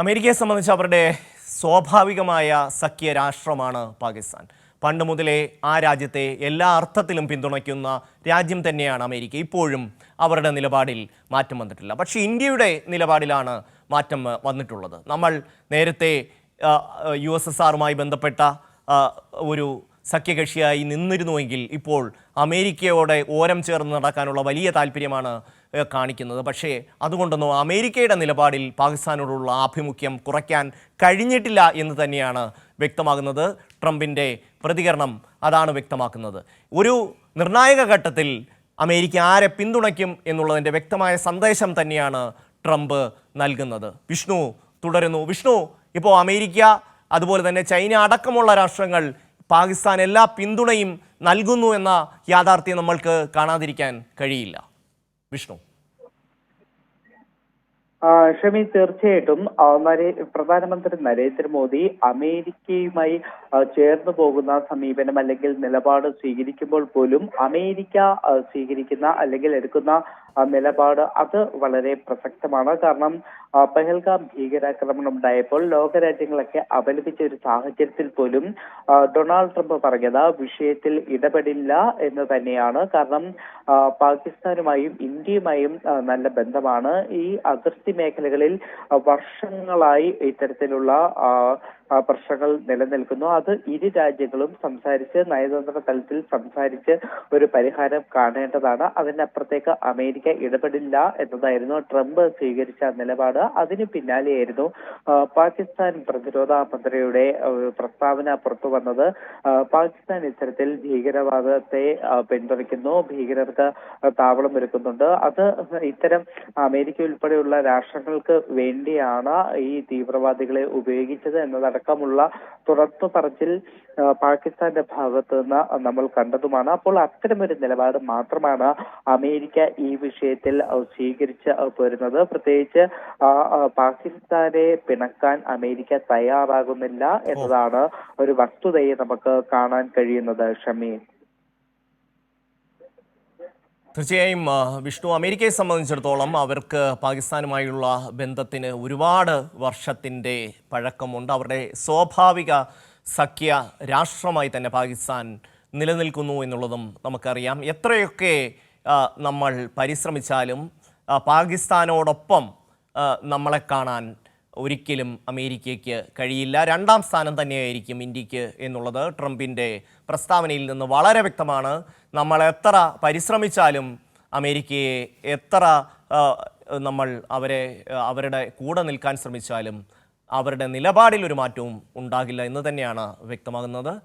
അമേരിക്കയെ സംബന്ധിച്ച് അവരുടെ സ്വാഭാവികമായ സഖ്യ രാഷ്ട്രമാണ് പാകിസ്ഥാൻ. പണ്ട് മുതലേ ആ രാജ്യത്തെ എല്ലാ അർത്ഥത്തിലും പിന്തുണയ്ക്കുന്ന രാജ്യം തന്നെയാണ് അമേരിക്ക. ഇപ്പോഴും അവരുടെ നിലപാടിൽ മാറ്റം വന്നിട്ടില്ല. പക്ഷേ ഇന്ത്യയുടെ നിലപാടിലാണ് മാറ്റം വന്നിട്ടുള്ളത്. നമ്മൾ നേരത്തെ യു എസ് എസ് ആറുമായി ബന്ധപ്പെട്ട ഒരു സഖ്യകക്ഷിയായി നിന്നിരുന്നുവെങ്കിൽ ഇപ്പോൾ അമേരിക്കയോടെ ഓരം ചേർന്ന് നടക്കാനുള്ള വലിയ താല്പര്യമാണ് കാണിക്കുന്നത്. പക്ഷേ അതുകൊണ്ടൊന്നും അമേരിക്കയുടെ നിലപാടിൽ പാകിസ്ഥാനോടുള്ള ആഭിമുഖ്യം കുറയ്ക്കാൻ കഴിഞ്ഞിട്ടില്ല എന്ന് തന്നെയാണ് വ്യക്തമാകുന്നത്. ട്രംപിന്റെ പ്രതികരണം അതാണ് വ്യക്തമാക്കുന്നത്. ഒരു നിർണായക ഘട്ടത്തിൽ അമേരിക്ക ആരെ പിന്തുണയ്ക്കും എന്നുള്ളതിന്റെ വ്യക്തമായ സന്ദേശം തന്നെയാണ് ട്രംപ് നൽകുന്നത്. വിഷ്ണു തുടരുന്നു. വിഷ്ണു ഇപ്പോൾ അമേരിക്ക അതുപോലെ തന്നെ ചൈന അടക്കമുള്ള രാഷ്ട്രങ്ങൾ പാകിസ്ഥാൻ എല്ലാ പിന്തുണയും നൽകുന്നു എന്ന യാഥാർത്ഥ്യം നമ്മൾക്ക് കാണാതിരിക്കാൻ കഴിയില്ല. വിഷ്ണു. ഷമി തീർച്ചയായിട്ടും പ്രധാനമന്ത്രി നരേന്ദ്രമോദി അമേരിക്കയുമായി ചേർന്നു പോകുന്ന സമീപനം അല്ലെങ്കിൽ നിലപാട് സ്വീകരിക്കുമ്പോൾ പോലും അമേരിക്ക സ്വീകരിക്കുന്ന അല്ലെങ്കിൽ എടുക്കുന്ന നിലപാട് അത് വളരെ പ്രസക്തമാണ്. കാരണം പെഹൽഗാം ഭീകരാക്രമണം ഉണ്ടായപ്പോൾ ലോകരാജ്യങ്ങളൊക്കെ അപലപിച്ച ഒരു സാഹചര്യത്തിൽ പോലും ഡൊണാൾഡ് ട്രംപ് പറഞ്ഞത് വിഷയത്തിൽ ഇടപെടില്ല എന്ന് തന്നെയാണ്. കാരണം പാകിസ്ഥാനുമായും ഇന്ത്യയുമായും നല്ല ബന്ധമാണ്. ഈ അതിർത്തി മേഖലകളിൽ വർഷങ്ങളായി ഇത്തരത്തിലുള്ള പ്രശ്നങ്ങൾ നിലനിൽക്കുന്നു. അത് ഇരു രാജ്യങ്ങളും സംസാരിച്ച് നയതന്ത്ര തലത്തിൽ സംസാരിച്ച് ഒരു പരിഹാരം കാണേണ്ടതാണ്. അതിനപ്പുറത്തേക്ക് അമേരിക്ക ഇടപെടില്ല എന്നതായിരുന്നു ട്രംപ് സ്വീകരിച്ച നിലപാട്. അതിന് പിന്നാലെയായിരുന്നു പാകിസ്ഥാൻ പ്രതിരോധ മന്ത്രിയുടെ പ്രസ്താവന പുറത്തു വന്നത്. പാകിസ്ഥാൻ ഇത്തരത്തിൽ ഭീകരവാദത്തെ പിന്തുണയ്ക്കുന്നു. ഭീകരർക്ക് താവളം ഒരുക്കുന്നുണ്ട് അത് ഇത്തരം അമേരിക്ക ഉൾപ്പെടെയുള്ള രാഷ്ട്രങ്ങൾക്ക് വേണ്ടിയാണ് ഈ തീവ്രവാദികളെ ഉപയോഗിച്ചത് എന്നതടക്കമുള്ള തുറന്നു പറച്ചിൽ പാകിസ്ഥാന്റെ ഭാഗത്ത് നിന്ന് നമ്മൾ കണ്ടതുമാണ്. അപ്പോൾ അത്തരമൊരു നിലപാട് മാത്രമാണ് അമേരിക്ക ഈ വിഷയത്തിൽ സ്വീകരിച്ച് പോരുന്നത്. പ്രത്യേകിച്ച് പാകിസ്ഥാനെ പിണക്കാൻ അമേരിക്ക തയ്യാറാകുന്നില്ല എന്നതാണ് ഒരു വസ്തുതയെ നമുക്ക് കാണാൻ കഴിയുന്നത് ഷമീൻ തീർച്ചയായും വിഷ്ണു അമേരിക്കയെ സംബന്ധിച്ചിടത്തോളം അവർക്ക് പാകിസ്ഥാനുമായുള്ള ബന്ധത്തിന് ഒരുപാട് വർഷത്തിന്റെ പഴക്കമുണ്ട്. അവരുടെ സ്വാഭാവിക സഖ്യ രാഷ്ട്രമായി തന്നെ പാകിസ്ഥാൻ നിലനിൽക്കുന്നു എന്നുള്ളതും നമുക്കറിയാം. എത്രയൊക്കെ നമ്മൾ പരിശ്രമിച്ചാലും പാകിസ്ഥാനോടൊപ്പം നമ്മളെ കാണാൻ ഒരിക്കലും അമേരിക്കയ്ക്ക് കഴിയില്ല. രണ്ടാം സ്ഥാനം തന്നെയായിരിക്കും ഇന്ത്യയ്ക്ക് എന്നുള്ളത് ട്രംപിന്റെ പ്രസ്താവനയിൽ നിന്ന് വളരെ വ്യക്തമാണ്. നമ്മൾ എത്ര പരിശ്രമിച്ചാലും അമേരിക്കയെ എത്ര നമ്മൾ അവരെ അവരുടെ കൂടെ നിൽക്കാൻ ശ്രമിച്ചാലും അവരുടെ നിലപാടിൽ ഒരു മാറ്റവും ഉണ്ടാകില്ല എന്ന് തന്നെയാണ് വ്യക്തമാകുന്നത്.